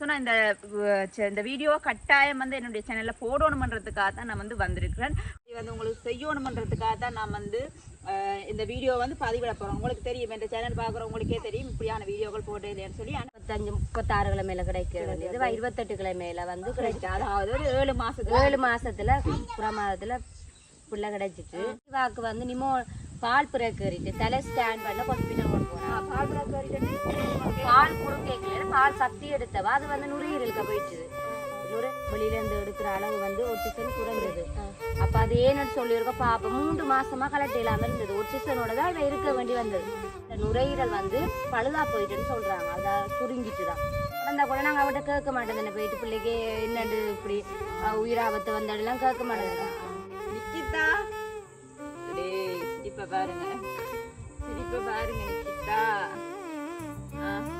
சொன்னால் இந்த அஹ், ச- இந்த வீடியோ கட்டாயம் வந்து என்னுடைய சேனலில் போடணுமன்றதுக்காக தான் நான் வந்து வந்திருக்கிறேன். இது வந்து உங்களுக்கு செய்யணுமன்றதுக்காக தான் நான் வந்து இந்த வீடியோ வந்து பதிவிட போகிறேன் உங்களுக்கு தெரியும் இந்த சேனல் பார்க்குறவங்களுக்கே தெரியும் இப்படியான வீடியோக்கள் போட்டே இல்லைன்னு சொல்லி முப்பத்தஞ்சு முப்பத்தாறு கிழமையில கிடைக்க வேண்டியது. இருபத்தெட்டு கிழமையில வந்து கிடைச்சு அதாவது ஒரு ஏழு மாசத்துல. ஏழு மாதத்துல பிள்ளை கிடைச்சிட்டு வாக்கு வந்து நிமோ பால் பிறக்கறிட்டு தலை ஸ்கேன் பண்ண ஹாஸ்பிட்டல் கொண்டு போனா பால் பிராக்கரிட்டு பால் குடுக்கல பால் சக்தி எடுத்தவா? அது வந்து நுரையீரலுக்கு போயிடுச்சு. நுரை வெளியில இருந்து எடுக்கிற அளவு வந்து ஆக்சிஜன் குறைஞ்சது. அப்ப அது ஏன்னு சொல்லியிருக்க பாப்ப மூன்று மாசமா கலட்டு இல்லாம இருந்தது. ஆக்சிஜனோட தான் இவ இருக்க வேண்டி வந்தது. இந்த நுரையீரல் வந்து பழுதா போயிட்டுன்னு சொல்றாங்க. அத சுருங்கிட்டு தான் அந்த கூட நாங்க அவட்ட கேட்க மாட்டேன் போயிட்டு பிள்ளைக்கு என்னண்டு இப்படி உயிராபத்து வந்தாடெல்லாம் கேட்க மாட்டேன் நிக்கிதா டேய் சிரிப்ப பாருங்க. சிரிப்ப பாருங்க நிக்கிதா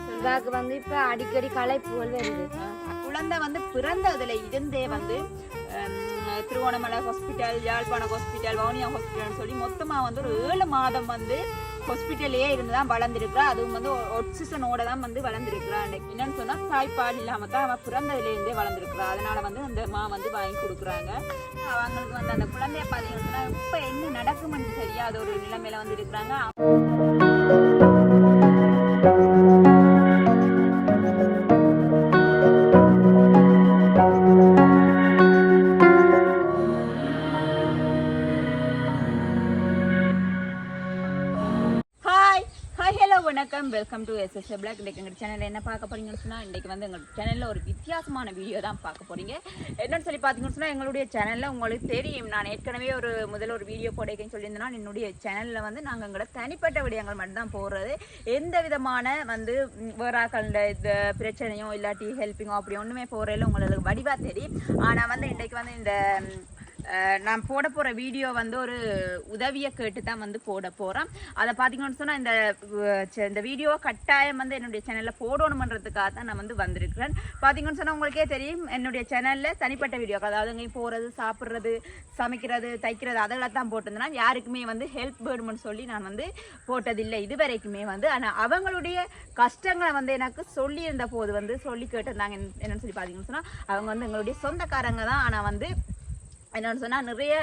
செல்வாக்கு வந்து இப்ப அடிக்கடி களைப்புகள் வருது. குழந்தை வந்து பிறந்ததுல இருந்தே வந்து திருவோணமலை ஹாஸ்பிட்டல் யாழ்ப்பாணம் ஹாஸ்பிட்டல் வவுனியா ஹாஸ்பிட்டல்னு சொல்லி மொத்தமா வந்து ஒரு ஏழு மாதம் வந்து ஹாஸ்பிட்டல்லையே இருந்து தான் வளர்ந்துருக்கிறா. அதுவும் வந்து ஒட்சிசனோட தான் வந்து வளர்ந்துருக்குறா என்னன்னு சொன்னா தாய்ப்பால் இல்லாம தான் அவன் பிறந்ததுல இருந்தே அதனால் அதனால வந்து அந்த மா வந்து வாங்கி கொடுக்குறாங்க. அவங்களுக்கு வந்து அந்த குழந்தைய பார்த்தீங்கன்னா இப்ப என்ன நடக்கும்னு தெரியாத ஒரு நிலைமையில வந்து இருக்கிறாங்க. வணக்கம். வெல்கம் டு எஸ்எஸ் பிளாக் இன்றைக்கு எங்கள் சேனலில் என்ன பார்க்க போறீங்கன்னு சொன்னால் இன்றைக்கு வந்து எங்கள் சேனலில் ஒரு வித்தியாசமான வீடியோ தான் பார்க்க போறீங்க. என்னன்னு சொல்லி பார்த்தீங்கன்னு சொன்னால் எங்களுடைய சேனலில் உங்களுக்கு தெரியும். நான் ஏற்கனவே ஒரு முதல்ல ஒரு வீடியோ போடுறேன்னு சொல்லியிருந்தேன்னா என்னுடைய சேனலில் வந்து நாங்கள் எங்களோட தனிப்பட்ட விடயங்கள் மட்டும்தான் போடுறது. எந்த விதமான வந்து வேறாக்கள இந்த பிரச்சனையோ இல்லாட்டி ஹெல்ப்பிங்கோ அப்படி ஒன்றுமே போகிறதில்ல உங்களுக்கு வடிவாக தெரியும். ஆனால் வந்து இன்றைக்கு வந்து இந்த நான் போட போகிற வீடியோ வந்து ஒரு உதவியை கேட்டு தான் வந்து போட போகிறேன் அதை பார்த்தீங்கன்னு சொன்னால் இந்த அஹ், இந்த வீடியோ கட்டாயம் வந்து என்னுடைய சேனலில் போடணுமன்றதுக்காக தான் நான் வந்து வந்திருக்கிறேன். பார்த்தீங்கன்னு சொன்னால் உங்களுக்கே தெரியும் என்னுடைய சேனலில் தனிப்பட்ட வீடியோ அதாவது இங்கே போகிறது சாப்பிட்றது சமைக்கிறது தைக்கிறது அதெல்லாம் தான் போட்டிருந்தேன். யாருக்குமே வந்து ஹெல்ப் வேணும்னு சொல்லி நான் வந்து போட்டதில்லை இது வரைக்குமே வந்து. ஆனால் அவங்களுடைய கஷ்டங்களை வந்து எனக்கு சொல்லியிருந்த போது வந்து சொல்லி கேட்டிருந்தாங்க என்ன- என்னன்னு சொல்லி பார்த்தீங்கன்னு சொன்னால் அவங்க வந்து எங்களுடைய சொந்தக்காரங்க தான். ஆனால் வந்து என்னென்னு சொன்னால் நிறைய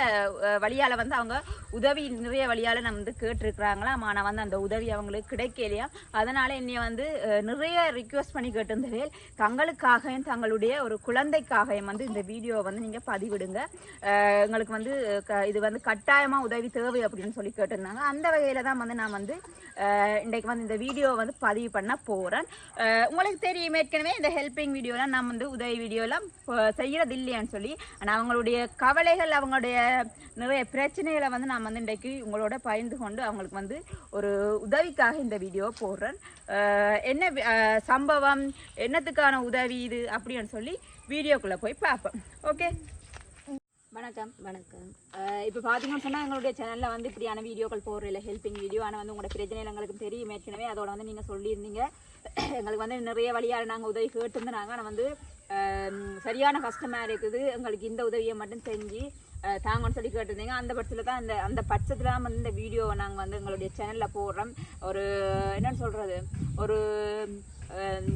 வழியால் வழியால வந்து அவங்க உதவி நிறைய வழியால நம்ம வந்து கேட்டிருக்கிறாங்களாம். ஆனால் வந்து அந்த உதவி அவங்களுக்கு கிடைக்கலையா? அதனால என்னை வந்து நிறைய ரிக்வெஸ்ட் பண்ணி கேட்டிருந்தவேல் தங்களுக்காகவும் தங்களுடைய ஒரு குழந்தைக்காகவும் வந்து இந்த வீடியோவை வந்து நீங்கள் பதிவிடுங்க. எங்களுக்கு வந்து க- இது வந்து கட்டாயமாக உதவி தேவை அப்படின்னு சொல்லி கேட்டிருந்தாங்க. அந்த வகையில் தான் வந்து நான் வந்து இன்றைக்கு வந்து இந்த வீடியோவை வந்து பதிவு பண்ண போகிறேன் உங்களுக்கு தெரியும் ஏற்கனவே இந்த ஹெல்பிங் வீடியோலாம் நான் வந்து உதவி வீடியோலாம் செய்கிறது இல்லையான்னு சொல்லி. ஆனால் அவங்களுடைய கவலைகள் அவங்களுடைய நிறைய பிரச்சனைகளை வந்து நான் வந்து இன்றைக்கு உங்களோட பகிர்ந்து கொண்டு அவங்களுக்கு வந்து ஒரு உதவிக்காக இந்த வீடியோ போடுறேன். என்ன சம்பவம் என்னத்துக்கான உதவி இது அப்படின்னு சொல்லி வீடியோக்குள்ளே போய் பார்ப்போம். ஓகே? வணக்கம். வணக்கம். இப்போ பார்த்தீங்கன்னு சொன்னால் எங்களுடைய சேனலில் வந்து இப்படியான வீடியோக்கள் போடுறதில்ல ஹெல்பிங் வீடியோ ஆனால் வந்து உங்களோட பிரச்சனைகள் எங்களுக்கு தெரியும். ஏற்கனவே அதோட வந்து நீங்கள் சொல்லியிருந்தீங்க. எங்களுக்கு வந்து நிறைய வழியாக நாங்கள் உதவி கேட்டுருந்தோம் ஆனால் வந்து சரியான கஷ்டமாக இருக்குது. எங்களுக்கு இந்த உதவியை மட்டும் செஞ்சு தாங்கன்னு சொல்லி கேட்டிருந்தீங்க. அந்த பட்சத்தில் தான் அந்த அந்த பட்சத்தில் தான் வந்து இந்த வீடியோவை நாங்கள் வந்து எங்களுடைய சேனலில் போடுறோம். ஒரு என்னென்னு சொல்கிறது ஒரு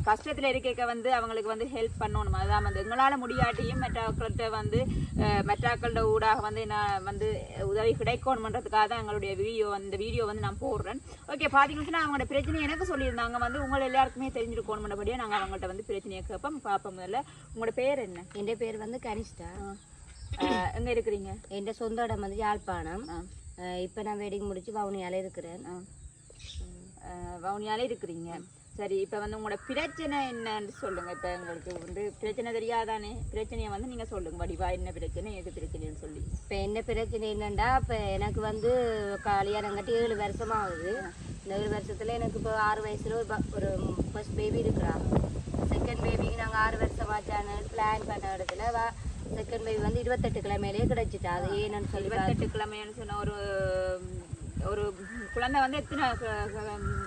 கஷ்டத்தில் இருக்க வந்து அவங்களுக்கு வந்து ஹெல்ப் பண்ணணும். அதான் வந்து எங்களால் முடியாட்டியும் மற்றாக்கள்கிட்ட வந்து அஹ், மற்றாக்களோட ஊடாக வந்து நான் வந்து உதவி கிடைக்கணுமன்றதுக்காக தான் எங்களுடைய வீடியோ அந்த வீடியோ வந்து நான் போடுறேன். ஓகே பார்த்தீங்கன்னா அவங்களோட பிரச்சனை எனக்கு சொல்லியிருந்தாங்க. வந்து உங்களை எல்லாருக்குமே தெரிஞ்சிருக்கணும்ன்றபடியே நாங்கள் அவங்கள்ட்ட வந்து பிரச்சனையை கேட்போம். பார்ப்போம் முதல்ல. உங்களோட பேர் என்ன? என் பேர் வந்து கனிஷ்டா. எங்க இருக்கிறீங்க? என் சொந்த இடம் வந்து யாழ்ப்பாணம். இப்ப நான் வெட்டிங் முடிச்சு வவுனியால இருக்கிறேன். வவுனியால இருக்கிறீங்க. சரி இப்போ வந்து உங்களோட பிரச்சனை என்னன்னு சொல்லுங்க. இப்போ உங்களுக்கு வந்து பிரச்சனை தெரியாதானே? பிரச்சனையை வந்து நீங்க சொல்லுங்க. வடிவா என்ன பிரச்சனை எது பிரச்சனைன்னு சொல்லி. இப்ப என்ன பிரச்சனை என்னன்னா இப்ப எனக்கு வந்து கல்யாணம் கட்டி ஏழு வருஷம் ஆகுது இந்த ஏழு வருஷத்துல எனக்கு இப்போ ஆறு வயசுல ஒரு ஒரு ஃபர்ஸ்ட் பேபி இருக்கிறா. செகண்ட் பேபிக்கு நாங்க ஆறு வருஷம் ஆச்சான பிளான் பண்ண இடத்துல செகண்ட் பேபி வந்து இருபத்தெட்டு கிழமையிலேயே கிடைச்சிட்டா. அது ஏன்னு சொல்லி இருபத்தெட்டு கிழமைன்னு சொன்ன ஒரு ஒரு குழந்தை வந்து எத்தனை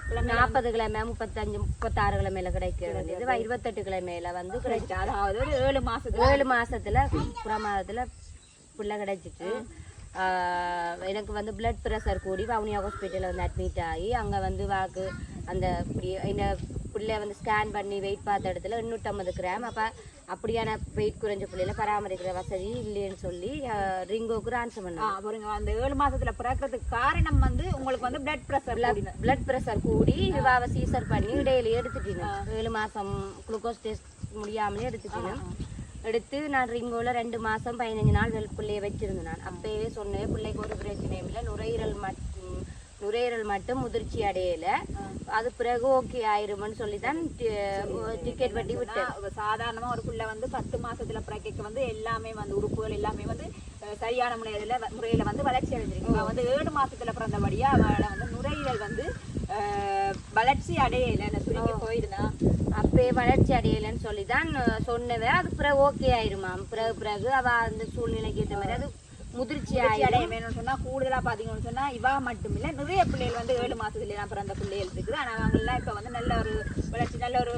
கிழமை நாற்பது கிழமை முப்பத்தஞ்சு முப்பத்தாறு கிழமையில கிடைக்க வேண்டியது. வ- இருபத்தெட்டு கிழமையில வந்து கிடைச்சு அதாவது ஒரு ஏழு மாசத்துல. ஏழு மாசத்துல புற மாதத்துல பிள்ளை கிடைச்சிட்டு எனக்கு வந்து பிளட் ப்ரெஷர் கூடி வவுனியா ஹாஸ்பிட்டலில் வந்து அட்மிட் ஆகி அங்கே வந்து வாக்கு அந்த இப்படி இந்த பிள்ளை வந்து ஸ்கேன் பண்ணி வெயிட் பார்த்த இடத்துல எண்ணூற்றம்பது கிராம். அப்போ அப்படியான வெயிட் குறைஞ்ச பிள்ளைல பராமரிக்கிற வசதி இல்லைன்னு சொல்லி ரிங்கோக்கு ரான்சம் ஆ, பண்ணாங்க. பாருங்க அந்த ஏழு மாசத்துல பிறக்கிறதுக்கு காரணம் வந்து உங்களுக்கு வந்து பிளட் பிரஷர் பிளட் ப்ரெஷர் கூடி இவாவை சீசர் பண்ணி இடையில எடுத்துட்டினு ஏழு மாசம் குளுக்கோஸ் டெஸ்ட் முடியாமலே எடுத்துட்டினு எடுத்து நான் ரிங்கோல ரெண்டு மாசம் பதினஞ்சு நாள் பிள்ளைய வச்சிருந்தேன் நான். அப்பவே சொன்னேன் பிள்ளைக்கு ஒரு பிரச்சனையும் இல்லை நுரையீரல் மட்டும் நுரையீரல் மட்டும் முதிர்ச்சி அடையல. அது பிறகு ஓகே ஆயிரும்னு சொல்லி தான் டிக்கெட் வட்டி விட்டேன். சாதாரணமா ஒரு புள்ள வந்து பத்து மாசத்துல பிறக்க வந்து எல்லாமே வந்து உறுப்புகள் எல்லாமே வந்து சரியான முறையில முறையில வந்து வளர்ச்சி அடைஞ்சிருக்கு. இப்ப வந்து ஏழு மாசத்துல பிறந்தபடியா அவளை வந்து நுரையீரல் வந்து வளர்ச்சி அடையல. இந்த சுருங்கி போயிருந்தா? அப்பே வளர்ச்சி அடையலைன்னு சொல்லி தான் சொன்னவன் அது பிறகு ஓகே ஆயிருமாம் பிறகு பிறகு அவ அந்த சூழ்நிலைக்கு ஏற்ற மாதிரி அது முதிர்ச்சி அடைய வேணும்னு சொன்னா கூடுதலா பாத்தீங்கன்னு சொன்னா இவா மட்டும் இல்ல நிறைய பிள்ளைகள் வந்து ஏழு மாசத்துல எல்லாம் பிறந்த பிள்ளைகள் இருக்குது ஆனா அவங்க எல்லாம் இப்ப வந்து நல்ல ஒரு வளர்ச்சி நல்ல ஒரு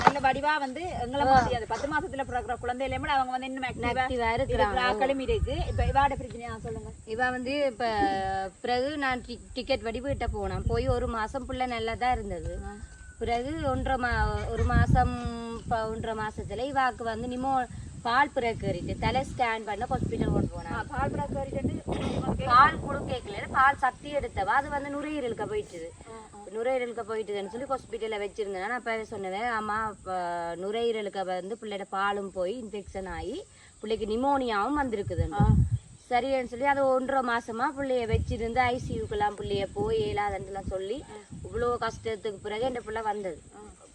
நல்ல வடிவா வந்து எங்களை மாதிரி அந்த பத்து மாசத்துல பிறக்கிற குழந்தையில கூட அவங்க வந்து இன்னும் ஆக்டிவா இருக்கு. இப்ப இவாட பிரச்சனையா சொல்லுங்க. இவ வந்து இப்ப பிறகு நான் டிக்கெட் வடி வீட்டை போனேன். போய் ஒரு மாசம் புள்ள நல்லா தான் இருந்தது பிறகு ஒன்றரை மா ஒரு மாசம் ஒன்றரை மாசத்துல இவாக்கு வந்து நிமோ பால் பிறக்கறிட்டு தலை ஸ்கேன் பண்ண ஹாஸ்பிட்டல் கொண்டு போனேன் ஆ, பால் பிராக்கரிட்டு பால் குடுக்கல பால் சக்தி எடுத்தவ? அது வந்து நுரையீரலுக்கு போயிட்டுது. நுரையீரலுக்கு போயிட்டுதுன்னு சொல்லி ஹாஸ்பிட்டலில் வச்சிருந்தேன். நான் அப்பவே சொன்னேன் ஆமா இப்போ நுரையீரலுக்கு வந்து பிள்ளையோட பாலும் போய் இன்ஃபெக்ஷன் ஆகி பிள்ளைக்கு நிமோனியாவும் வந்திருக்குதுன்னு. சரின்னு சொல்லி அது ஒன்றரை மாசமா பிள்ளைய வச்சிருந்து ஐசியூக்கெல்லாம் பிள்ளைய போய் இயலாதுன்னுலாம் சொல்லி இவ்வளோ கஷ்டத்துக்கு பிறகு என் பிள்ளை வந்தது.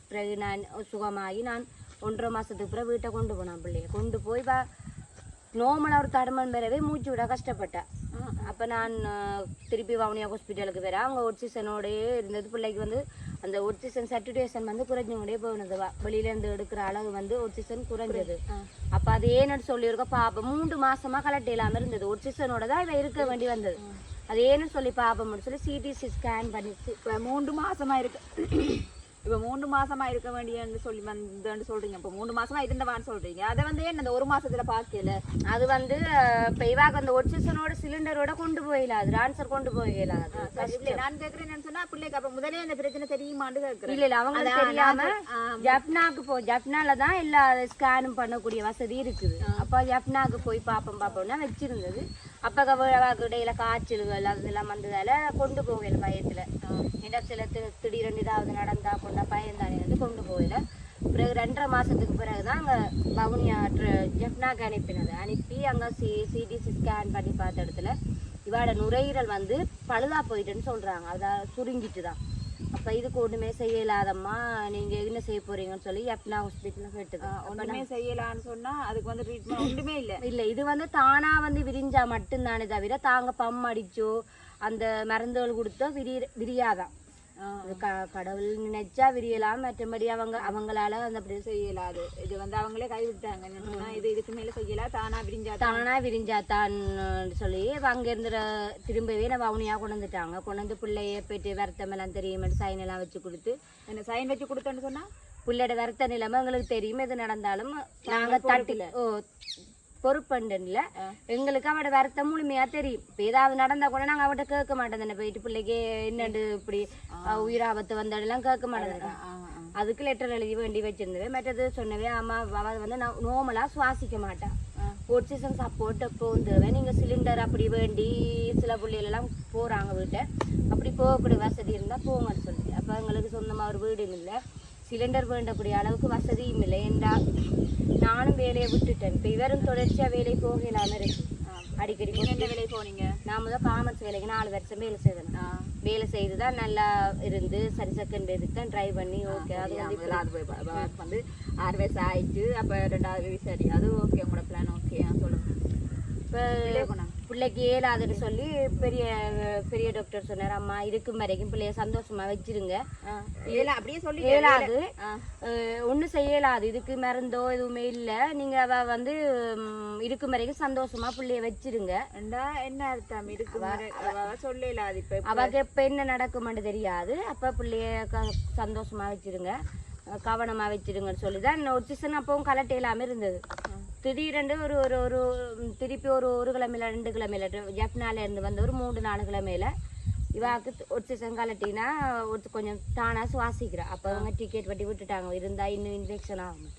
பிறகு நான் சுகமாகி நான் ஒன்றரை மாசத்துக்கு பிறகு வீட்டை கொண்டு போனேன் பிள்ளைய. கொண்டு போய் வா நோமலாக ஒரு தடுமன் பெறவே மூச்சு விட கஷ்டப்பட்டேன். அப்போ நான் திருப்பி வவுனியா ஹாஸ்பிட்டலுக்கு வேற அவங்க ஒட்சிசனோடயே இருந்தது. பிள்ளைக்கு வந்து அந்த ஒட்சிசன் சர்டிஃபிகேஷன் வந்து குறைஞ்சவங்களே போனது. வா வெளியில இருந்து எடுக்கிற அளவு வந்து ஒட்சிசன் குறைஞ்சது. அப்போ அது ஏன்னு சொல்லியிருக்கோம். பாப்போம் மூன்று மாசமா கலெக்ட் இல்லாமல் இருந்தது. ஒட்சிசனோட தான் இவ இருக்க வேண்டி வந்தது. அது ஏன்னு சொல்லி பார்ப்போம்னு சொல்லி சிடிசி ஸ்கேன் பண்ணிச்சு. இப்ப மூன்று மாசமா இருக்கு. இப்ப மூன்று மாசமா இருக்க வேண்டியன்னு சொல்லி வந்துன்னு சொல்றீங்க. இப்ப மூணு மாசமா இருந்தவான்னு சொல்றீங்க. அதை வந்து என்ன இந்த ஒரு மாசத்துல பாக்கல அது வந்து இப்ப இவாக்கு அந்த ஒட்சிசனோட சிலிண்டரோட கொண்டு போயிடலாது ஆன்சர் கொண்டு இல்ல நான் கேக்குறேன்னு சொன்னா பிள்ளைக்கு அப்ப முதலே அந்த பிரச்சனை தெரியுமான்னு கேக்குறேன். இல்ல இல்ல அவங்களுக்கு அதான் தெரியாம ஜப்னாக்கு போ ஜப்னால தான் எல்லா ஸ்கேனும் பண்ணக்கூடிய வசதி இருக்குது. அப்ப ஜப்னாக்கு போய் பாப்போம் பாப்போம்னா வச்சிருந்தது. அப்ப விழாவுக்கு இடையில காய்ச்சல்கள் அதெல்லாம் வந்ததால கொண்டு போகல பயத்துல. ஏன்னா சில தி- ஏதாவது நடந்தா கொண்டா பயந்தானே வந்து கொண்டு போகல. பிறகு ரெண்டரை மாசத்துக்கு பிறகுதான் அங்க அங்கே ட்ர- ஜெஃப்னாக்கு அனுப்பினது. அனுப்பி அங்க சி சிடிசி ஸ்கேன் பண்ணி பார்த்த இடத்துல இவாட நுரையீரல் வந்து பழுதா போயிட்டுன்னு சொல்றாங்க. அதான் சுருங்கிட்டு தான் அப்ப இதுக்கு ஒண்ணுமே செய்யலாதம்மா. நீங்க என்ன செய்ய போறீங்கன்னு சொல்லி யப்னா ஹாஸ்பிட்டல்ல கேட்டது ஒண்ணுமே செய்யலான்னு சொன்னா அதுக்கு வந்து ட்ரீட்மெண்ட் ஒன்றுமே இல்ல. இல்ல இது வந்து தானா வந்து விரிஞ்சா மட்டும்தானே தவிர தாங்க பம் அடிச்சோ அந்த மருந்துகள் கொடுத்தோ விரிய விரியாதான் க- கடவுள் நினைச்சா விரியலாம் மற்றபடி அவங்க அவங்களால அந்த அப்படி செய்யலாது இது வந்து அவங்களே கைவிட்டாங்க இது இதுக்கு மேல செய்யல தானா விரிஞ்சா தானா? விரிஞ்சாத்தான் சொல்லி அங்க இருந்து திரும்பவே நான் வவுனியா கொண்டு வந்துட்டாங்க. கொண்டு வந்து பிள்ளைய போயிட்டு வருத்தம் எல்லாம் தெரியும் சைன் எல்லாம் வச்சு கொடுத்து. என்ன சைன் வச்சு கொடுத்தேன்னு சொன்னா? பிள்ளையோட வருத்த நிலைமை எங்களுக்கு தெரியும் எது நடந்தாலும் நாங்க தட்டி ஓ பொறுப்பண்டுல எங்களுக்கு அவட வருத்தம் முழுமையா தெரியும். இப்ப ஏதாவது நடந்தா கூட நாங்க அவட்ட கேட்க மாட்டோம் தானே. போயிட்டு பிள்ளைக்கு என்னண்டு இப்படி அஹ், உயிராபத்து வந்தாடெல்லாம் கேட்க மாட்டேன் ஆ. அதுக்கு லெட்டர் எழுதி வேண்டி வச்சிருந்தவே மற்றது சொன்னவே அம்மா அவ வந்து நோமலா சுவாசிக்க மாட்டா. ஆக்சிஜன் சப்போர்ட் எப்போ தேவை நீங்க சிலிண்டர் அப்படி வேண்டி சில பிள்ளைகள் எல்லாம் போறாங்க வீட்டை அப்படி போகக்கூடிய வசதி இருந்தா போங்கன்னு சொல்லி அப்ப எங்களுக்கு சொந்தமா ஒரு வீடும் இல்லை. சிலிண்டர் வேண்டக்கூடிய அளவுக்கு வசதியும் இல்லை. ஏண்டா? நானும் வேலையை விட்டுட்டேன். இப்ப இவரும் தொடர்ச்சியா வேலை போக இல்லாம இருக்கு அடிக்கடி என்ன வேலைக்கு போனீங்க? நான் முதல் காமர்ஸ் வேலைக்கு நாலு வருஷம் வேலை செய்தேன். வேலை செய்து தான் நல்லா இருந்து சரி செகண்ட் பேருக்கு தான் ட்ரை பண்ணி ஓகே அது வந்து அது போய் வந்து ஆறு வயசு ஆயிட்டு அப்ப ரெண்டாவது சரி அது ஓகே உங்களோட பிளான் ஓகே சொல்லுங்க. இப்போ பிள்ளைக்கு இயலாதுன்னு சொல்லி பெரிய பெரிய டாக்டர் சொன்னார். அம்மா இருக்கும் வரைக்கும் பிள்ளைய சந்தோஷமா வச்சிருங்க. அப்படியே சொல்லி இயலாது. ஒன்றும் செய்யலாது இதுக்கு மருந்தோ எதுவுமே இல்லை. நீங்கள் அவ வந்து இருக்கும் வரைக்கும் சந்தோஷமா பிள்ளைய வச்சிருங்க. என்ன அர்த்தம்? இருக்கு முறை- அவ சொல்லல அது இப்ப அவக்கு எப்போ என்ன நடக்குமென்னு தெரியாது. அப்போ பிள்ளைய சந்தோஷமா வச்சிருங்க. கவனமா வச்சிருங்கன்னு சொல்லி தான் சீசன் அப்பவும் கலட்ட இல்லாமல் இருந்தது. திடீரென்று ஒரு ஒரு ஒரு திருப்பி ஒரு ஒரு கிழமையில ரெண்டு கிழமையில ஜப்னால இருந்து வந்து ஒரு மூன்று நாலு கிழமையில இவாக்கு ஒரு சீசன் கலட்டினா ஒரு கொஞ்சம் தானா சுவாசிக்கிறா. அப்போ அவங்க டிக்கெட் வட்டி விட்டுட்டாங்க. இருந்தா இன்னும் இன்ஃபெக்ஷன் ஆகும்.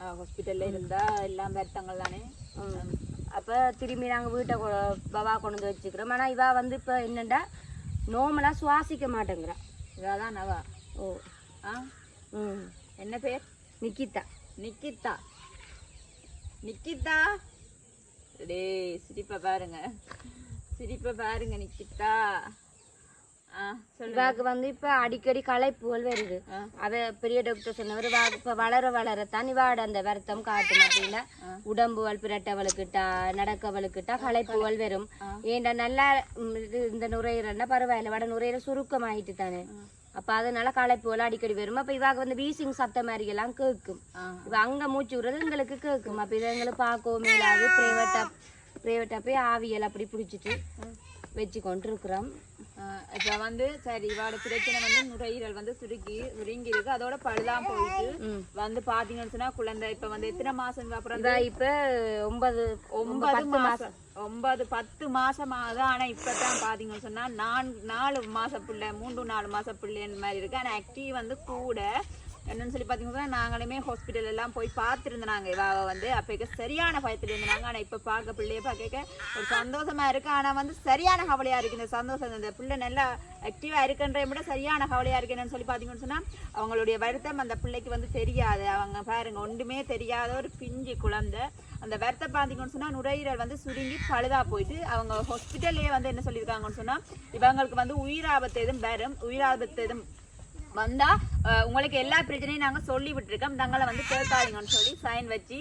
ஹாஸ்பிட்டல்ல இருந்தா எல்லாம் வருத்தங்கள் தானே? அப்போ திரும்பி நாங்கள் வீட்டை பவா கொண்டு வந்து வச்சுக்கிறோம். ஆனால் இவா வந்து இப்போ என்னண்டா நோமலாக சுவாசிக்க மாட்டேங்கிறா. இதான் அவா? ஓ. ஆ? ம். என்ன பேர்? நிக்கிதா. நிக்கிதா. நிக்கிதா டேய் சிரிப்பை பாருங்க. சிரிப்பை பாருங்க நிக்கிதா இவாக்கு வந்து இப்போ அடிக்கடி களைப்புகள் வருது. அவ பெரிய டாக்டர் சொன்னவர் இப்போ வளர வளரத்தான் இவாட அந்த வருத்தம் காட்டும் அப்படின்னா உடம்புகள் பிரட்டவளுக்கிட்டா நடக்கவளுக்கிட்டா களைப்புகள் வரும். ஏன்டா நல்லா இந்த நுரையீரல்னா பரவாயில்ல. வட நுரையீரல் சுருக்கமாயிட்டு தானே அப்ப அதனால களைப்புகள் அடிக்கடி வரும். அப்ப இவாக்கு வந்து வீசிங் சத்த மாதிரி எல்லாம் கேட்கும். இவ அங்க மூச்சு விடுறது எங்களுக்கு கேட்கும் அப்ப இதை எங்களுக்கு பார்க்கவும் மேலாது பிரைவேட்டா பிரைவேட்டா போய் ஆவியல் அப்படி பிடிச்சிட்டு வச்சு கொண்டு இருக்கிறோம் இப்போ வந்து சரி இவாட பிரச்சனை வந்து நுரையீரல் வந்து சுருக்கி சுருங்கி இருக்கு அதோட பழுதான் போயிட்டு. வந்து பாத்தீங்கன்னு சொன்னா குழந்தை இப்ப வந்து எத்தனை மாசம் அப்புறம் இப்ப ஒன்பது ஒன்பது மாசம். ஒன்பது பத்து மாசம் ஆகுது ஆனா இப்பதான் பாத்தீங்கன்னு சொன்னா நான் நாலு மாச பிள்ளை மூன்று நாலு மாச பிள்ளைன்ற மாதிரி இருக்கு. ஆனா ஆக்டிவ் வந்து கூட என்னன்னு சொல்லி பாத்தீங்கன்னா நாங்களுமே ஹாஸ்பிட்டல் எல்லாம் போய் பார்த்துருந்தோம் நாங்க இவாவை வந்து அப்போ சரியான பயத்தில் இருந்தாங்க ஆனால் இப்போ பார்க்க பிள்ளைய பார்க்க ஒரு சந்தோஷமா இருக்கு. ஆனால் வந்து சரியான கவலையா இருக்கு. இந்த சந்தோஷம் இந்த பிள்ளை நல்லா ஆக்டிவாக இருக்குன்றதை விட சரியான கவலையா இருக்கு. என்னன்னு சொல்லி பார்த்தீங்கன்னு சொன்னால் அவங்களுடைய வருத்தம் அந்த பிள்ளைக்கு வந்து தெரியாது. அவங்க பாருங்க ஒன்றுமே தெரியாத ஒரு பிஞ்சு குழந்தை. அந்த வருத்தம் பார்த்தீங்கன்னு சொன்னால் நுரையீரல் வந்து சுருங்கி பழுதா போயிட்டு அவங்க ஹாஸ்பிட்டல்லே வந்து என்ன சொல்லியிருக்காங்கன்னு சொன்னால் இவங்களுக்கு வந்து உயிராபத்து எதுவும் வரும். உயிராபத்து எதுவும் வந்தா உங்களுக்கு எல்லா பிரச்சனையும் நாங்க சொல்லி விட்டுருக்கோம். தங்களை வந்து கேட்காதீங்கன்னு சொல்லி சைன் வச்சு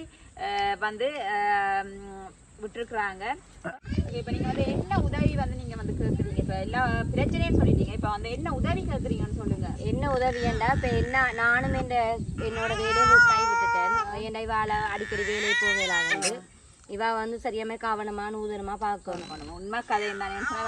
வந்து விட்டுருக்குறாங்க. இப்போ நீங்க வந்து என்ன உதவி வந்து நீங்க வந்து கேட்குறீங்க இப்போ எல்லா பிரச்சனையும் சொல்லிட்டீங்க. இப்போ வந்து என்ன உதவி கேட்குறீங்கன்னு சொல்லுங்க. என்ன உதவியண்டா இப்ப என்ன நானும் இந்த என்னோட வேலையை கை விட்டுட்டேன். ஏன்டா இவாள அடிக்கடி வேலையை போகலாது இவ வந்து சரியாம கவனமா நூதனமா பார்க்கணும். உண்மை கதை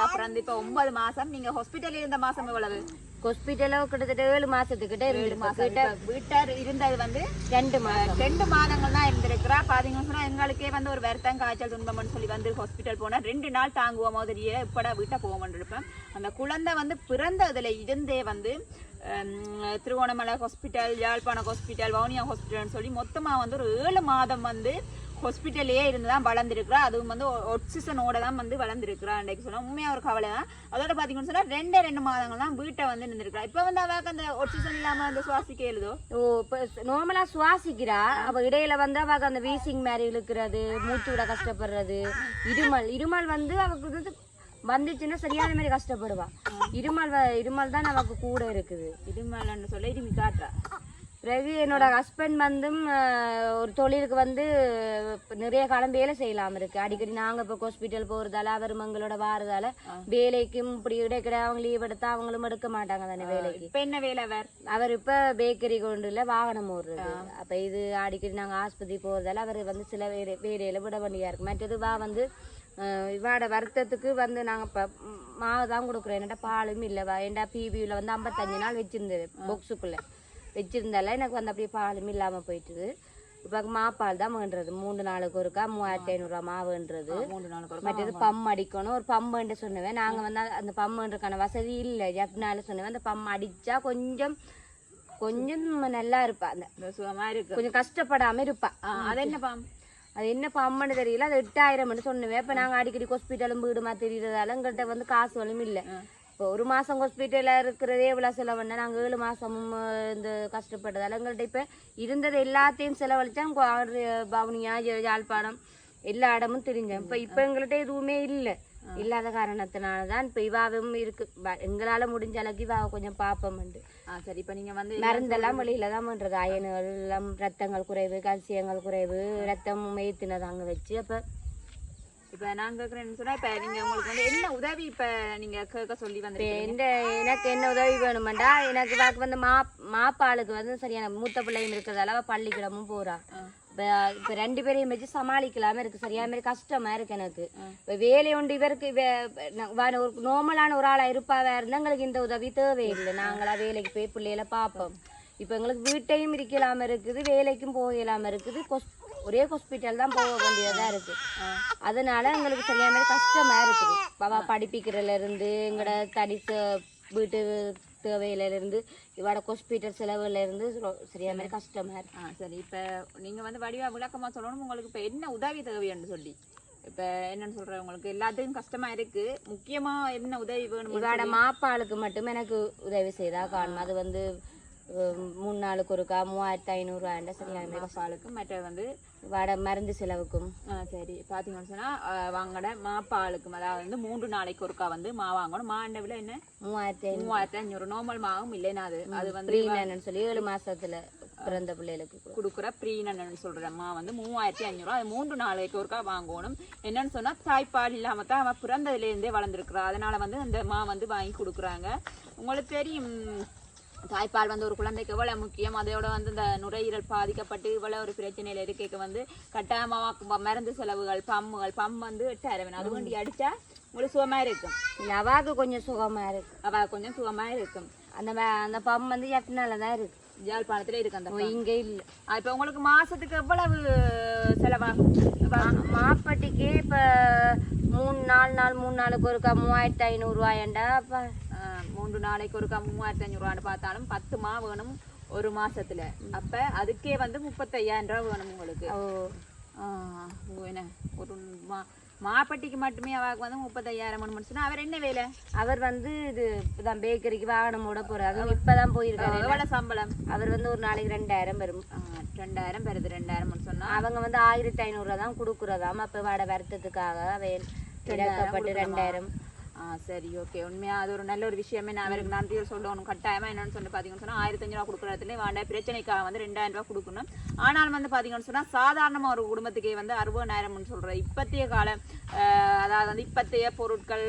அப்புறம் வந்து இப்போ ஒன்பது மாசம் நீங்க ஹாஸ்பிட்டல் இருந்த மாசம் எவ்வளவு? ஹாஸ்பிட்டலோ கிட்டத்தட்ட ஏழு மாசத்துக்கிட்ட இருந்து மாசம் வீட்டார் இருந்தது வந்து ரெண்டு மாசம். ரெண்டு மாதங்கள் தான் இருந்திருக்கிறா. பாத்தீங்கன்னு சொன்னா எங்களுக்கே வந்து ஒரு வருத்தம் காய்ச்சல் துன்பம்னு சொல்லி வந்து ஹாஸ்பிட்டல் போனா ரெண்டு நாள் தாங்குவோமோ தெரியல. இப்படா வீட்டை போவோம்னு இருப்பேன் அந்த குழந்தை வந்து பிறந்ததுல இருந்தே வந்து திருவோணமலை ஹாஸ்பிட்டல் யாழ்ப்பாணம் ஹாஸ்பிட்டல் வவுனியா ஹாஸ்பிட்டல்னு சொல்லி மொத்தமா வந்து ஒரு ஏழு மாதம் வந்து ஹாஸ்பிட்டல்லையே இருந்து தான் வளர்ந்துருக்குறா. அதுவும் வந்து ஒட்சிசனோட தான் வந்து வளர்ந்துருக்குறா அன்றைக்கு சொன்னா. உண்மையா ஒரு கவலை தான். அதோட பாத்தீங்கன்னு சொன்னா ரெண்டே ரெண்டு மாதங்கள் தான் வீட்டை வந்து இருந்திருக்கிறா இப்போ வந்து அவளுக்கு அந்த ஒட்சிசன் இல்லாம அந்த சுவாசிக்க எழுதோ? ஓ இப்போ நார்மலா சுவாசிக்கிறா. அவ இடையில வந்து அவக்கு அந்த வீசிங் மாதிரி இழுக்கிறது மூச்சு விட கஷ்டப்படுறது. இருமல் இருமல் வந்து அவக்கு வந்து வந்துச்சுன்னா சரியான மாதிரி கஷ்டப்படுவா. இருமல் இருமல் தான் அவக்கு கூட இருக்குது. இருமலன்னு சொல்ல இருமி காட்டுறா பிறகு என்னோட ஹஸ்பண்ட் வந்தும் ஒரு தொழிலுக்கு வந்து நிறைய காலம் வேலை செய்யலாம் இருக்கு. அடிக்கடி நாங்க இப்போ ஹாஸ்பிட்டல் போறதால அவரும் எங்களோட வாரதால வேலைக்கும் இப்படி இடைக்கிட அவங்க லீவ் எடுத்தா அவங்களும் எடுக்க மாட்டாங்க தானே வேலைக்கு. இப்ப என்ன வேலை அவர்? அவர் இப்ப பேக்கரி கொண்டுல வாகனம் ஓடுறது. அப்ப இது அடிக்கடி நாங்க ஆஸ்பத்திரி போறதால அவர் வந்து சில வேலை வேலையில விட வேண்டியா இருக்கு. மற்றது வா வந்து இவாட வருத்தத்துக்கு வந்து நாங்க இப்ப மாவு தான் கொடுக்குறோம். என்னடா பாலும் இல்லவா ஏன்டா பிபியில் வந்து ஐம்பத்தஞ்சு நாள் வச்சிருந்தது பாக்ஸுக்குள்ள வச்சிருந்தால எனக்கு வந்து அப்படியே பாலும் இல்லாம போயிட்டுது. இப்போ மாப்பால் தான் வேண்டுறது. மூணு நாளுக்கு ஒருக்கா மூவாயிரத்தி ஐநூறுரூவா நாளுக்கு ஒரு மற்றது பம் அடிக்கணும். ஒரு பம்புன்ட்டு சொன்னவன். நாங்க வந்து அந்த பம்புன்றக்கான வசதி இல்லை. ஜப்னால சொன்னவன் அந்த பம் அடிச்சா கொஞ்சம் கொஞ்சம் நல்லா இருப்பா. அந்த இந்த சுகமா இருக்கு. கொஞ்சம் கஷ்டப்படாம இருப்பா. அது என்ன பாம்? அது என்ன பம்முன்னு தெரியல. அது எட்டாயிரம்னு சொன்னவேன். இப்போ நாங்கள் அடிக்கடி ஹாஸ்பிட்டலும் வீடுமா தெரியறதால எங்கள்கிட்ட வந்து காசு வலும் இல்லை. இப்போ ஒரு மாதம் ஹாஸ்பிட்டலில் இருக்கிறதே இவ்வளோ செலவுன்னா நாங்கள் ஏழு மாதமும் இந்த கஷ்டப்பட்டதால எங்கள்கிட்ட இப்போ இருந்தது எல்லாத்தையும் ஆறு பவுனியா யாழ்ப்பாணம் எல்லா இடமும் தெரிஞ்சேன் இப்போ இப்போ எங்கள்கிட்ட எதுவுமே இல்லை. இல்லாத காரணத்தினால தான் இப்போ இவாவும் இருக்கு. எங்களால முடிஞ்ச அளவுக்கு இவாவை கொஞ்சம் பார்ப்போம்ண்டு ஆ சரி இப்ப நீங்க வந்து மருந்தெல்லாம் வெளியில தான் பண்றது. அயனுகள் எல்லாம் ரத்தங்கள் குறைவு கல்சியங்கள் குறைவு ரத்தம் மேய்த்தினது அங்க வச்சு. அப்ப இப்ப நான் கேக்குறேன்னு சொன்னா இப்ப நீங்க உங்களுக்கு வந்து என்ன உதவி இப்ப நீங்க கேட்க சொல்லி வந்திருக்கீங்க? எந்த எனக்கு என்ன உதவி வேணுமெண்டா? எனக்கு வாக்கு வந்து மா மாப்பாளுக்கு வந்து சரியான மூத்த பிள்ளையும் இருக்கிறதால அவ பள்ளிக்கூடமும் போறா. இப்ப இப்ப ரெண்டு பேரையும் வச்சு சமாளிக்கலாம இருக்கு சரியான மாதிரி கஷ்டமா இருக்கு எனக்கு. இப்ப வேலை உண்டு இவருக்கு ஒரு நார்மலான ஒரு ஆளா இருப்பாவா இருந்தா எங்களுக்கு இந்த உதவி தேவையில்லை. நாங்களா வேலைக்கு போய் பிள்ளைகளை பார்ப்போம். இப்போ எங்களுக்கு வீட்டையும் இருக்கலாம இருக்குது வேலைக்கும் போகலாம இருக்குது கொஸ்- ஒரே ஹாஸ்பிட்டல் தான் போக வேண்டியதா இருக்கு. அதனால எங்களுக்கு சரியான மாதிரி கஷ்டமா இருக்குது. பாபா படிப்பிக்கிறதுல இருந்து எங்களோட தடித்த வீட்டு தேவையில இருந்து இவட ஹாஸ்பிட்டல் செலவுல இருந்து ரொ- சரியான மாதிரி கஷ்டமா இருக்கு. ஆ சரி. இப்போ நீங்கள் வந்து வடிவா விளக்கமாக சொல்லணும் உங்களுக்கு இப்போ என்ன உதவி தேவைன்னு சொல்லி? இப்போ என்னன்னு சொல்கிறேன் உங்களுக்கு? எல்லாத்துக்கும் கஷ்டமாக இருக்குது முக்கியமாக என்ன உதவி வேணும் இவாட மாப்பாளுக்கு மட்டும் எனக்கு உதவி செய்தா காணும் அது வந்து மூணு நாளுக்கு ஒருக்கா மூவாயிரத்தி ஐநூறுரூவாண்ட சரியான கஷ்டம். பாலுக்கும் மற்ற வந்து இவாட மருந்து செலவுக்கும். சரி. பார்த்தீங்கன்னு சொன்னால் வாங்கட மாப்பாளுக்கும் அதாவது வந்து மூன்று நாளைக்கு ஒருக்கா வந்து மா வாங்கணும். மாண்ட விலை என்ன? மூவாயிரத்தி ஐநூறு. மூவாயிரத்தி அஞ்சூறு நார்மல் மாவும் இல்லைன்னா அது. அது வந்து ப்ரீனன்னு சொல்லி ஏழு மாசத்துல பிறந்த பிள்ளைகளுக்கு கொடு- கொடுக்குற ப்ரீனன்னு சொல்கிறம்மா வந்து மூவாயிரத்தி அஞ்சூறுவா அது மூன்று நாளைக்கு ஒருக்கா வாங்கணும். என்னன்னு சொன்னால் தாய்ப்பால் இல்லாமல் தான் அவன் பிறந்ததுலேருந்தே வளர்ந்துருக்குறா. அதனால வந்து அந்த மா வந்து வாங்கி கொடுக்குறாங்க. உங்களுக்கு தெரியும் தாய்ப்பால் வந்து ஒரு குழந்தைக்கு எவ்வளோ முக்கியம் அதோட வந்து இந்த நுரையீரல் பாதிக்கப்பட்டு இவ்வளோ ஒரு பிரச்சனையில் இருக்க வந்து கட்டாயமாக மருந்து செலவுகள் பம்முகள் பம் வந்து எட்டாயிரம் அது வேண்டி அடித்தா உங்களுக்கு சுகமாக இருக்கும். அவாக்கு கொஞ்சம் சுகமா இருக்கு அவள் கொஞ்சம் சுகமாக இருக்கும். அந்த அந்த பம் வந்து எட்டனால தான் இருக்கு. யாழ்ப்பாணத்தில் இருக்கு அந்த இங்க இல்ல. இப்போ உங்களுக்கு மாசத்துக்கு எவ்வளவு செலவாகும் மாப்பட்டிக்கு இப்ப மூணு நாலு நாள் மூணு நாளுக்கு ஒருக்கா மூவாயிரத்தி ஐநூறுரூவாயண்டா மூன்று நாளைக்கு ஒரு மூவாயிரத்தி அஞ்சூறுவான்னு பார்த்தாலும் பத்து மா வேணும் ஒரு மாசத்துல. அப்ப அதுக்கே வந்து முப்பத்தையாயிரம் ரூபா வேணும் உங்களுக்கு. ஓ, என்ன? ஒரு மா மாப்பட்டிக்கு மட்டுமே அவருக்கு வந்து முப்பத்தையாயிரம் வேணும் சொன்னா அவர் என்ன வேலை? அவர் வந்து இது இப்பதான் பேக்கரிக்கு வாகனம் போட போறாரு. அதுவும் இப்பதான் போயிருக்காரு. எவ்வளவு சம்பளம்? அவர் வந்து ஒரு நாளைக்கு ரெண்டாயிரம் வரும் ரெண்டாயிரம் பெறுது. ரெண்டாயிரம் சொன்னா? அவங்க வந்து ஆயிரத்தி ஐநூறுரூவா தான் கொடுக்குறதாம். அப்ப வாட வருத்தத்துக்காக இறக்கப்பட்டு ரெண்டாயிரம். ஆ சரி ஓகே. உண்மையாக அது ஒரு நல்ல ஒரு விஷயமே. நான் அவருக்கு நன்றி சொல்லணும். கட்டாயமா என்னன்னு சொல்லி பார்த்தீங்கன்னு சொன்னால் ஆயிரத்தி அஞ்சு ரூபா கொடுக்குறதுல வேண்ட பிரச்சனைக்காக வந்து ரெண்டாயிரம் ரூபா கொடுக்கணும். ஆனால் வந்து பார்த்தீங்கன்னு சொன்னா சாதாரணமா ஒரு குடும்பத்துக்கே வந்து அறுபதாயிரம்னு சொல்றேன் இப்பத்திய கால ஆஹ், அதாவது வந்து இப்பத்திய பொருட்கள்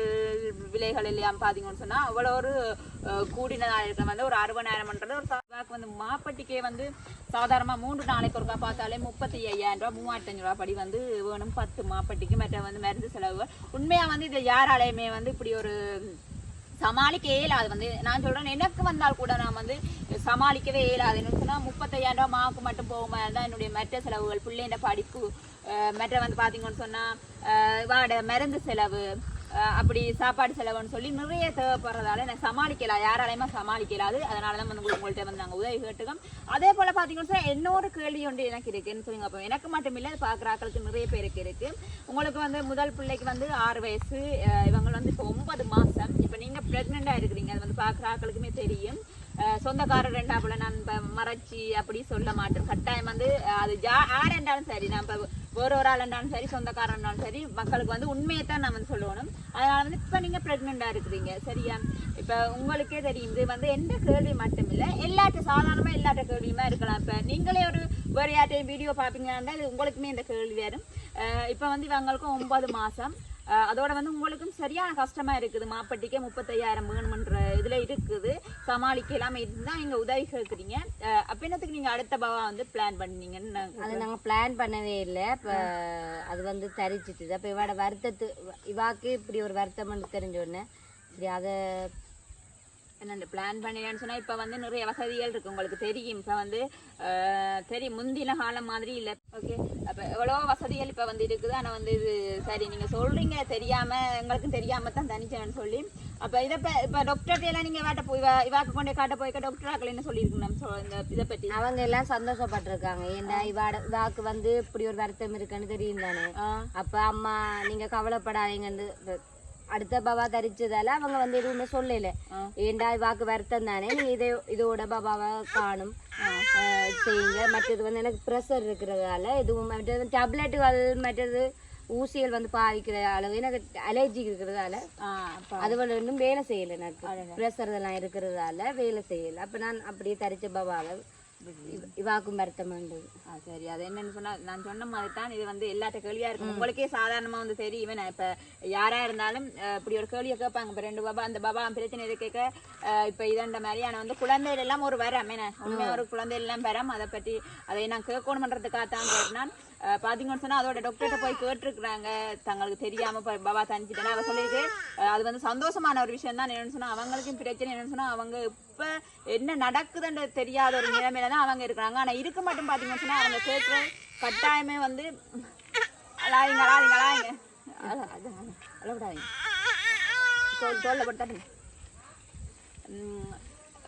விலைகள் எல்லாம் பார்த்தீங்கன்னு சொன்னா அவ்வளோ ஒரு கூடினதாயிரத்துல இருக்கிற வந்து ஒரு அறுபதாயிரம்ன்றது ஒரு சாதாக்கு வந்து மாப்பட்டிக்கே வந்து சாதாரணமா மூன்று நாளைக்கு ஒருக்கா பார்த்தாலே முப்பத்தி ஐயாயிரம் ரூபாய் மூவாயிரத்தி அஞ்சு ரூபா படி வந்து வேணும் பத்து மாப்பட்டிக்கு மற்ற வந்து மருந்து செலவு உண்மையா வந்து இதை யாராலையுமே வந்து இப்படி ஒரு சமாளிக்க இயலாது. வந்து நான் சொல்றேன் எனக்கு வந்தால் கூட நான் வந்து சமாளிக்கவே இயலாது. என்னன்னு சொன்னா முப்பத்தையாயிரம் ரூபாய் மாவுக்கு மட்டும் போகுமா தான் என்னுடைய மற்ற செலவுகள் பிள்ளைங்க படிப்பு அஹ் மற்ற வந்து பாத்தீங்கன்னு சொன்னா வாட மருந்து செலவு அப்படி சாப்பாடு செலவுன்னு சொல்லி நிறைய தேவைப்படுறதால நான் சமாளிக்கலாம் யாராலையுமே சமாளிக்கலாது. அதனால தான் வந்து உங்களுக்கு- வந்து நாங்கள் உதவி கேட்டுக்கோம். அதே போல் பார்த்தீங்கன்னா சொன்னா இன்னொரு கேள்வி ஒன்று எனக்கு இருக்குன்னு சொல்லுங்க. அப்போ எனக்கு மட்டும் இல்லை பார்க்குற ஆக்களுக்கு நிறைய பேருக்கு இருக்கு. உங்களுக்கு வந்து முதல் பிள்ளைக்கு வந்து ஆறு வயசு. இவங்க வந்து இப்போ ஒன்பது மாதம் இப்போ நீங்கள் ப்ரெக்னெண்ட்டாக இருக்கிறீங்க. அது வந்து பார்க்குற ஆக்களுக்குமே தெரியும். சொந்தக்காரர் சொந்தக்காரர் போல நான் இப்போ மறைச்சி அப்படி சொல்ல மாட்டேன் கட்டாயம் வந்து அது ஜா யார் என்றாலும் சரி நான் இப்போ வேற ஒரு ஆள் இருந்தாலும் சரி சொந்தக்காரன் இருந்தாலும் சரி மக்களுக்கு வந்து உண்மையை தான் நான் வந்து சொல்லணும். அதனால வந்து இப்போ நீங்கள் ப்ரெக்னெண்ட்டாக இருக்கிறீங்க சரியா? இப்போ உங்களுக்கே தெரியும் இது வந்து எந்த கேள்வி மட்டும் இல்லை எல்லாட்ட சாதாரணமாக எல்லாட்ட கேள்வியுமா இருக்கலாம். இப்போ நீங்களே ஒரு வேறு யார்ட்டையும் வீடியோ பார்ப்பீங்கன்னா இது உங்களுக்குமே இந்த கேள்வி வரும். இப்போ வந்து இவங்களுக்கும் ஒன்பது மாதம் அதோட வந்து உங்களுக்கும் சரியான கஷ்டமா இருக்குது. மாப்பட்டிக்கே முப்பத்தையாயிரம் வேணுமன்ற இதுல இருக்குது. சமாளிக்க இல்லாம இருந்தா நீங்க உதவி கேட்குறீங்க அப்ப என்னத்துக்கு நீங்க அடுத்த பவா வந்து பிளான் பண்ணீங்கன்னு அது நாங்க பிளான் பண்ணவே இல்லை. இப்போ அது வந்து தரிச்சிட்டுது. அப்போ இவாட வருத்தத்து இவாக்கு இப்படி ஒரு வருத்தம்னு தெரிஞ்ச உடனே சரி அதை என்னென்ன பிளான் பண்ணலன்னு சொன்னா இப்ப வந்து நிறைய வசதிகள் இருக்கு. உங்களுக்கு தெரியும். இப்ப வந்து தெரியும். முந்தின காலம் மாதிரி இல்ல. ஓகே அப்ப எவ்வளவோ வசதிகள் இப்ப வந்து இருக்குது. ஆனா வந்து இது சரி நீங்க சொல்றீங்க. தெரியாம எங்களுக்கும் தெரியாம தான் தனிச்சேன்னு சொல்லி. அப்ப இதை இப்ப இப்ப டாக்டர் எல்லாம் நீங்க வேட்ட போய் இவ- இவாக்கு கொண்டே காட்ட போய் டாக்டர் ஆக்கள் என்ன சொல்லியிருக்கு நம்ம சொ- இந்த இதை பத்தி. அவங்க எல்லாம் சந்தோஷப்பட்டிருக்காங்க. ஏன்னா இவாட இவாக்கு வந்து இப்படி ஒரு வருத்தம் இருக்குன்னு தெரியும் தானே? அப்ப அம்மா நீங்க கவலைப்படாதீங்கன்னு அடுத்த பாபா தரிச்சதால அவங்க வந்து எதுவுமே சொல்லல. ஏண்டா இவாக்கு வருத்தம் தானே நீங்க இதை இதோட பாபாவை காணும் செய்யுங்க மற்றது வந்து எனக்கு ப்ரெஷர் இருக்கிறதால எதுவும் மற்றது டேப்லெட்டுகள் மற்றது ஊசிகள் வந்து பாவிக்கிற அளவு எனக்கு அலர்ஜி இருக்கிறதால அது இன்னும் வேலை செய்யல எனக்கு ப்ரெஷர் இதெல்லாம் இருக்கிறதால வேலை செய்யல அப்ப நான் அப்படியே தரிச்ச பாபாவை இவாக்கும் வருத்தம் ஆ சரி. அது என்னன்னு சொன்னா நான் சொன்ன மாதிரி தான் இது வந்து எல்லாட்ட கேள்வியா இருக்கும். உங்களுக்கே சாதாரணமா வந்து தெரியும். நான் இப்ப யாரா இருந்தாலும் இப்படி ஒரு கேள்வியை கேட்பாங்க. இப்ப ரெண்டு பாபா அந்த பாபா பிரச்சனை இதை கேட்க இப்ப இதண்ட மாதிரியான வந்து குழந்தைகள் எல்லாம் ஒரு வரம். என்ன? உண்மையா ஒரு குழந்தை எல்லாம் வரம். அதை பற்றி அதை நான் கேட்கணுமன்றதுக்காக தான் கேட்டேன். அஹ் பாத்தீங்கன்னு சொன்னா அதோட டாக்டர்கிட்ட போய் கேட்டிருக்கிறாங்க. தங்களுக்கு தெரியாம ப- பாபா தனிச்சிட்டேன்னா அவ சொல்லியிருக்கு அது வந்து சந்தோஷமான ஒரு விஷயம் தான். என்னன்னு சொன்னா அவங்களுக்கும் பிரச்சனை. என்னன்னு சொன்னா அவங்க இப்ப என்ன நடக்குதுன்னு தெரியாத ஒரு நிலைமையில தான் அவங்க இருக்கிறாங்க. ஆனா இருக்க மட்டும் பாத்தீங்கன்னு சொன்னா அவங்க கேட்கிற கட்டாயமே வந்து அழாதீங்க அழாதீங்க அழாதீங்க. அழ- தோல் தோல்ல போட்டு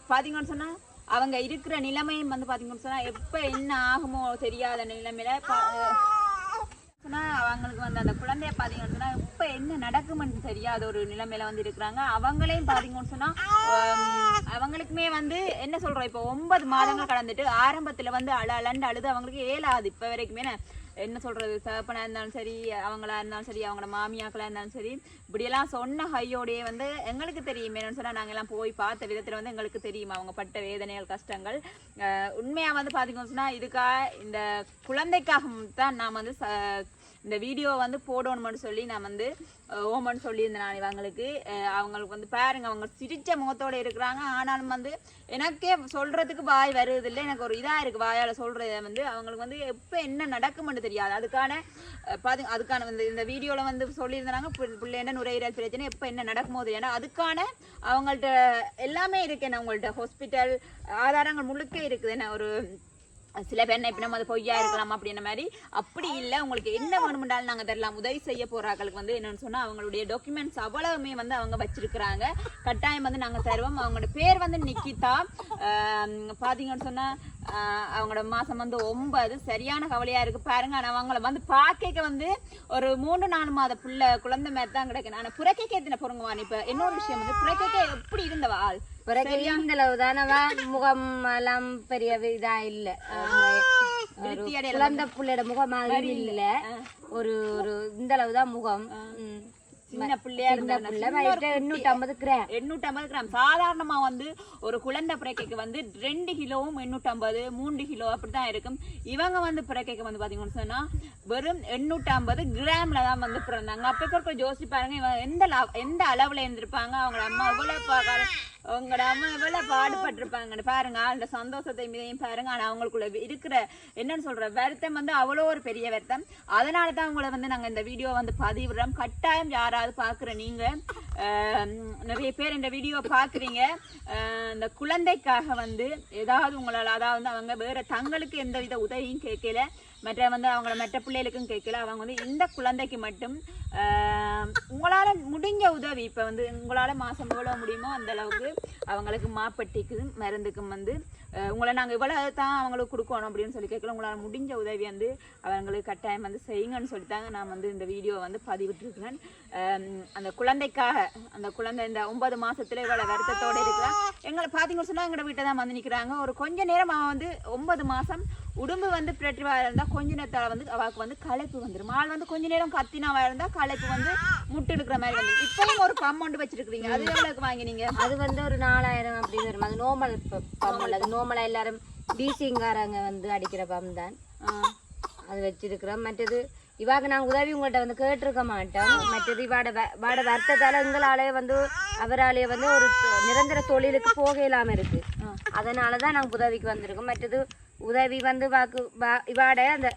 பாத்தீங்கன்னு சொன்னா அவங்க இருக்கிற நிலைமையும் வந்து பாத்தீங்கன்னு சொன்னா எப்ப என்ன ஆகுமோ தெரியாத நிலைமையில பா- சொன்னா அவங்களுக்கு வந்து அந்த குழந்தைய பாத்தீங்கன்னு சொன்னா இப்ப என்ன நடக்கும்னு தெரியாத ஒரு நிலைமையில வந்து இருக்கிறாங்க. அவங்களையும் பாத்தீங்கன்னு சொன்னா அவங்களுக்குமே வந்து என்ன சொல்றோம் இப்போ ஒன்பது மாதங்கள் கடந்துட்டு ஆரம்பத்துல வந்து அழ அழண்டு அழுது அவங்களுக்கு ஏழாது இப்ப வரைக்குமே என்ன- சொல்றது தகப்பனா இருந்தாலும் சரி அவங்களா இருந்தாலும் சரி அவங்களோட மாமியாக்களா இருந்தாலும் சரி இப்படியெல்லாம் சொன்ன ஹையோடையே வந்து எங்களுக்கு தெரியும். என்னன்னு சொன்னா நாங்க எல்லாம் போய் பார்த்த விதத்துல வந்து எங்களுக்கு தெரியும். அவங்க பட்ட வேதனைகள் கஷ்டங்கள். அஹ் உண்மையா வந்து பாத்தீங்கன்னு சொன்னா இதுக்காக இந்த குழந்தைக்காக தான் நாம வந்து இந்த வீடியோ வந்து போடணும்னு சொல்லி நான் வந்து ஓமன் சொல்லியிருந்தேன் நான் இவங்களுக்கு. அவங்களுக்கு வந்து பாருங்க அவங்க சிரிச்ச முகத்தோட இருக்கிறாங்க. ஆனாலும் வந்து எனக்கே சொல்றதுக்கு வாய் வருது இல்லை எனக்கு ஒரு இதாக இருக்குது வாயால் சொல்றது வந்து அவங்களுக்கு வந்து எப்போ என்ன நடக்கும்னு தெரியாது. அதுக்கான அஹ், பாதி அதுக்கான வந்து இந்த வீடியோவில் வந்து சொல்லியிருந்தாங்க பிள்ளைண்ட நுரையீரல் பிரச்சனை எப்போ என்ன நடக்குமோ தெரியாது அதுக்கான அவங்கள்ட்ட எல்லாமே இருக்கு. என்ன அவங்கள்ட்ட ஹாஸ்பிட்டல் ஆதாரங்கள் முழுக்க இருக்குது. என்ன ஒரு சில பேர் இப்ப நம்ம அது பொய்யா இருக்கலாம் அப்படின்ற மாதிரி. அப்படி இல்லை உங்களுக்கு என்ன வேணுமென்றாலும் நாங்க தரலாம். உதவி செய்ய போறாங்களுக்கு வந்து என்னன்னு சொன்னா அவங்களுடைய டாக்குமெண்ட்ஸ் அவ்வளவுமே வந்து அவங்க வச்சிருக்கிறாங்க. கட்டாயம் வந்து நாங்க தருவோம். அவங்களோட பேர் வந்து நிக்கிதா. ஆம், பாத்தீங்கன்னு சொன்னா ஆஹ், அவங்களோட மாசம் வந்து ஒன்பது. சரியான கவலையா இருக்கு பாருங்க. ஆனா அவங்கள வந்து பார்க்க வந்து ஒரு மூன்று நாலு மாத புள்ள குழந்தை மாதிரி தான் கிடைக்கணும் ஆனா புறக்கைக்கு எத்தனை பொறுங்குவான் இப்ப இன்னொரு விஷயம் வந்து புறக்கைக்கு எப்படி இருந்தவா ஆள் பிறகு இந்த அளவு தானவா? முகம் எல்லாம் பெரிய இதா இல்ல. குழந்தை புள்ளையோட முகம் மாதிரி இல்ல. ஒரு ஒரு இந்த அளவு தான் முகம். சின்ன பிள்ளையா சின்ன இருந்தா புள்ள வயிற்று எண்ணூற்றி ஐம்பது கிராம். எண்ணூற்றி ஐம்பது கிராம். சாதாரணமா வந்து ஒரு குழந்தை பிறக்கைக்கு வந்து ரெண்டு கிலோவும் ஐம்பது மூன்று கிலோ அப்படிதான் இருக்கும். இவங்க வந்து பிறக்கைக்கு வந்து பாத்தீங்கன்னு சொன்னா வெறும் எண்ணூற்றி ஐம்பது கிராம்ல தான் வந்து பிறந்தாங்க. அப்ப இருக்க ஜோசி பாருங்க இவங்க எந்த எந்த அளவுல இருந்திருப்பாங்க அவங்க அம்மா எவ்வளவு உங்களோட அம்மா எவ்வளவு பாடுபட்டிருப்பாங்கன்னு பாருங்க. அந்த சந்தோஷத்தை இதையும் பாருங்க. ஆனா அவங்களுக்குள்ள இருக்கிற என்னன்னு சொல்ற வருத்தம் வந்து அவ்வளோ ஒரு பெரிய வருத்தம். அதனால தான் உங்களை வந்து நாங்க இந்த வீடியோ வந்து பதிவிடுறோம். கட்டாயம் யாராவது பார்க்குற நீங்க நிறைய பேர் இந்த வீடியோ பார்க்குறீங்க இந்த குழந்தைக்காக வந்து ஏதாவது உங்களால் அதாவது வந்து அவங்க வேறு தங்களுக்கு எந்த வித உதவியும் கேட்கல. மற்ற வந்து அவங்கள மற்ற பிள்ளைகளுக்கும் கேட்கல. அவங்க வந்து இந்த குழந்தைக்கு மட்டும் உங்களால் முடிஞ்ச உதவி இப்போ வந்து உங்களால் மாதம் எவ்வளோ முடியுமோ அந்த அளவுக்கு அவங்களுக்கு மாப்பட்டிக்கும் மருந்துக்கும் வந்து உங்களை நாங்கள் இவ்வளோ தான் அவங்களுக்கு கொடுக்கணும் அப்படின்னு சொல்லி கேட்கல. உங்களால் முடிஞ்ச உதவி வந்து அவங்களுக்கு கட்டாயம் வந்து செய்யுங்கன்னு சொல்லிட்டாங்க நான் வந்து இந்த வீடியோ வந்து பதிவிட்டுருக்கிறேன். அந்த குழந்தைக்காக அந்த குழந்தை இந்த ஒன்பது மாசத்துல இவ்வளவு வருத்தத்தோட இருக்கிறா. எங்களை பாத்தீங்கன்னு சொன்னா எங்களோட வீட்டை தான் வந்து நிக்கிறாங்க. ஒரு கொஞ்ச நேரம் அவன் வந்து ஒன்பது மாசம் உடம்பு வந்து பிரட்டிவா இருந்தா கொஞ்ச நேரத்தால வந்து அவளுக்கு வந்து களைப்பு வந்துடும் ஆள் வந்து கொஞ்ச நேரம் கத்தினாவா இருந்தா களைப்பு வந்து முட்டு எடுக்கிற மாதிரி வந்து இப்பயும் ஒரு பம்மௌண்ட் வச்சிருக்கீங்க அது எவ்வளவுக்கு வாங்கினீங்க? அது வந்து ஒரு நாலாயிரம் அப்படி வரும். அது நோமல் பம்மல் அது நோமலா எல்லாரும் டிசிங்காரங்க வந்து அடிக்கிற பம் தான். அது வச்சிருக்கிறோம். மற்றது இவாக்கு நாங்க உதவி உங்கள்கிட்ட வந்து கேட்டிருக்க மாட்டோம் மற்றது இவாட வாட வருத்தத்தால் எங்களாலே வந்து அவராலே வந்து ஒரு நிரந்தர தொழிலுக்கு போக இல்லாம இருக்கு. அதனால தான் நாங்கள் உதவிக்கு வந்திருக்கோம். மற்றது உதவி வந்து வாக்கு வா- இவாட அந்த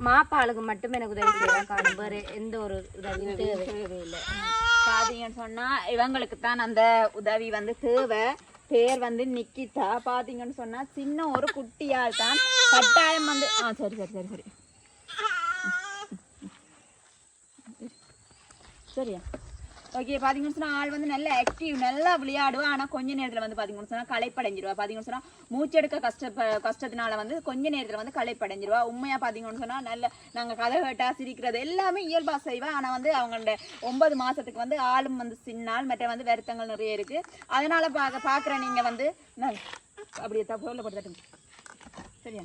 மாப்பாளுக்கு மட்டும் எனக்கு உதவி செய்யலாம் காணும் வேறு எந்த ஒரு உதவியும் தேவை. தேவையில்லை. பாத்தீங்கன்னு சொன்னா இவங்களுக்கு தான் அந்த உதவி வந்து தேவை. பேர் வந்து நிக்கிதா. பாத்தீங்கன்னு சொன்னா சின்ன ஒரு குட்டியால் தான் கட்டாயம் வந்து ஆ சரி சரி சரி சரி. சரியா? ஓகே பாத்தீங்கன்னு சொன்னா ஆள் வந்து நல்ல ஆக்டிவ் நல்லா விளையாடுவா. ஆனா கொஞ்ச நேரத்துல வந்து பார்த்தீங்கன்னு சொன்னா களைப்படைஞ்சிருவா. பாத்தீங்கன்னு சொன்னா மூச்செடுக்க கஷ்ட கஷ்டத்தினால வந்து கொஞ்ச நேரத்துல வந்து களைப்படைஞ்சிருவா. உண்மையா பார்த்தீங்கன்னு சொன்னா நல்ல நாங்க கதை கேட்டா சிரிக்கிறது எல்லாமே இயல்பா செய்வா. ஆனா வந்து அவங்களோட ஒன்பது மாசத்துக்கு வந்து ஆளும் வந்து சின்னால் மற்ற வந்து வருத்தங்கள் நிறைய இருக்கு. அதனால பாக்க பாக்குற நீங்க வந்து அப்படியே தப்பு சொல்லப்படுத்தட்டும் சரியா?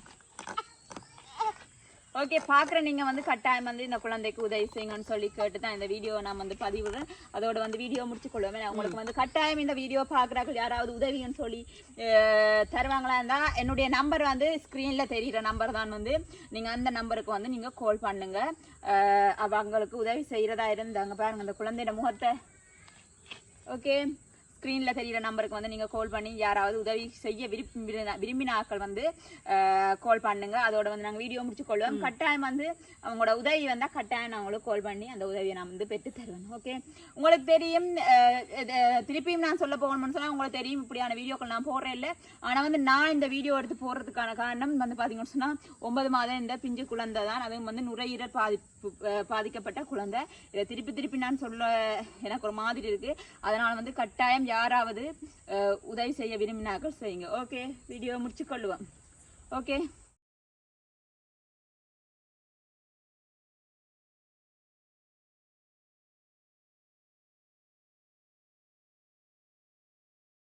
ஓகே பார்க்குற நீங்கள் வந்து கட்டாயம் வந்து இந்த குழந்தைக்கு உதவி செய்யுங்கன்னு சொல்லி கேட்டு தான் இந்த வீடியோ நான் வந்து பதிவிடுறேன். அதோட வந்து வீடியோ முடிச்சு கொள்வேன் நான் உங்களுக்கு வந்து கட்டாயம் இந்த வீடியோ பார்க்குறார்கள் யாராவது உதவின்னு சொல்லி தருவாங்களா இருந்தால் என்னுடைய நம்பர் வந்து ஸ்க்ரீனில் தெரிகிற நம்பர் தான் வந்து நீங்கள் அந்த நம்பருக்கு வந்து நீங்கள் கால் பண்ணுங்க. அஹ், அவங்களுக்கு உதவி செய்கிறதா இருந்தாங்க பாருங்க அந்த குழந்தையோட முகத்தை. ஓகே ஸ்க்ரீனில் தெரியிற நம்பருக்கு வந்து நீங்கள் கால் பண்ணி யாராவது உதவி செய்ய விரும்பி விரும்பின ஆட்கள் வந்து கால் பண்ணுங்க. அதோட வந்து நாங்கள் வீடியோ முடிச்சு கொள்வோம். கட்டாயம் வந்து அவங்களோட உதவி வந்தால் கட்டாயம் நான் உங்களுக்கு கால் பண்ணி அந்த உதவியை நான் வந்து பெற்று தருவேன். ஓகே உங்களுக்கு தெரியும் திருப்பியும் நான் சொல்ல போகணும்னு சொன்னால் உங்களுக்கு தெரியும் இப்படியான வீடியோக்கள் நான் போடுறேன் இல்லை. ஆனால் வந்து நான் இந்த வீடியோ எடுத்து போடுறதுக்கான காரணம் வந்து பார்த்தீங்கன்னு சொன்னால் ஒன்பது மாதம் இந்த பிஞ்சு குழந்தை தான். அதுவும் வந்து நுரையீரல் பாதிப்பு பாதிக்கப்பட்ட குழந்தை. இதை திருப்பி திருப்பி நான் சொல்ல எனக்கு ஒரு மாதிரி இருக்கு. அதனால வந்து கட்டாயம் யாராவது உதவி செய்ய விரும்பினாக்கள் செய்யுங்க ஓகே. வீடியோ முடிச்சு கொள்ளுவோம் ஓகே.